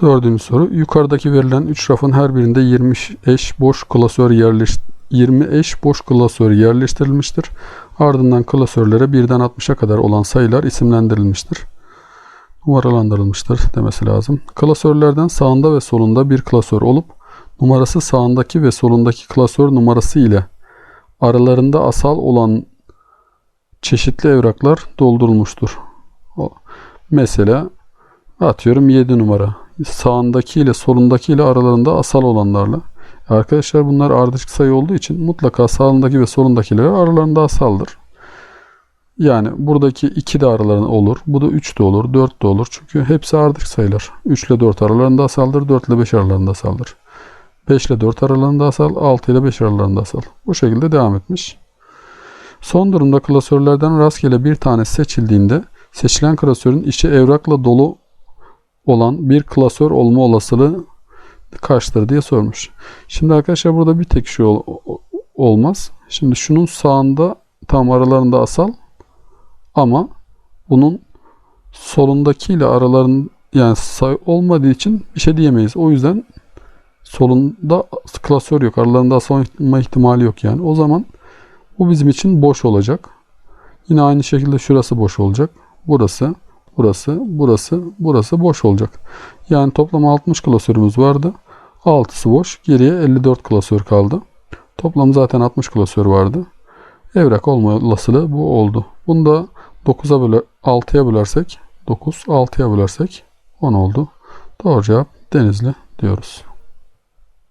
Dördüncü soru. Yukarıdaki verilen 3 rafın her birinde 20 eş boş klasör yerleş 20 eş boş klasör yerleştirilmiştir. Ardından klasörlere birden 60'a kadar olan sayılar isimlendirilmiştir. Numaralandırılmıştır demesi lazım. Klasörlerden sağında ve solunda bir klasör olup numarası sağındaki ve solundaki klasör numarası ile aralarında asal olan çeşitli evraklar doldurulmuştur. Mesela atıyorum 7 numara. Sağındaki ile solundaki ile aralarında asal olanlarla. Arkadaşlar bunlar ardışık sayı olduğu için mutlaka sağındaki ve solundakiler aralarında asaldır. Yani buradaki 2 de aralarında olur. Bu da 3 de olur, 4 de olur. Çünkü hepsi ardışık sayılar. 3 ile 4 aralarında asaldır, 4 ile 5 aralarında asaldır. 5 ile 4 aralarında asal, 6 ile 5 aralarında asal. Bu şekilde devam etmiş. Son durumda klasörlerden rastgele bir tane seçildiğinde seçilen klasörün içi evrakla dolu olan bir klasör olma olasılığı kaçtır diye sormuş. Şimdi arkadaşlar burada bir tek şey ol- olmaz. Şimdi şunun sağında tam aralarında asal ama bunun solundakiyle araların yani say olmadığı için bir şey diyemeyiz. O yüzden solunda klasör yok. Aralarında asal olma ihtimali yok yani. O zaman bu bizim için boş olacak. Yine aynı şekilde şurası boş olacak. Burası, burası, burası, burası boş olacak. Yani toplam 60 klasörümüz vardı. 6'sı boş. Geriye 54 klasör kaldı. Toplam zaten 60 klasör vardı. Evrak olma olasılığı bu oldu. Bunu da 9'a böle 6'ya bölersek 9, 6'ya bölersek 10 oldu. Doğru cevap Denizli diyoruz.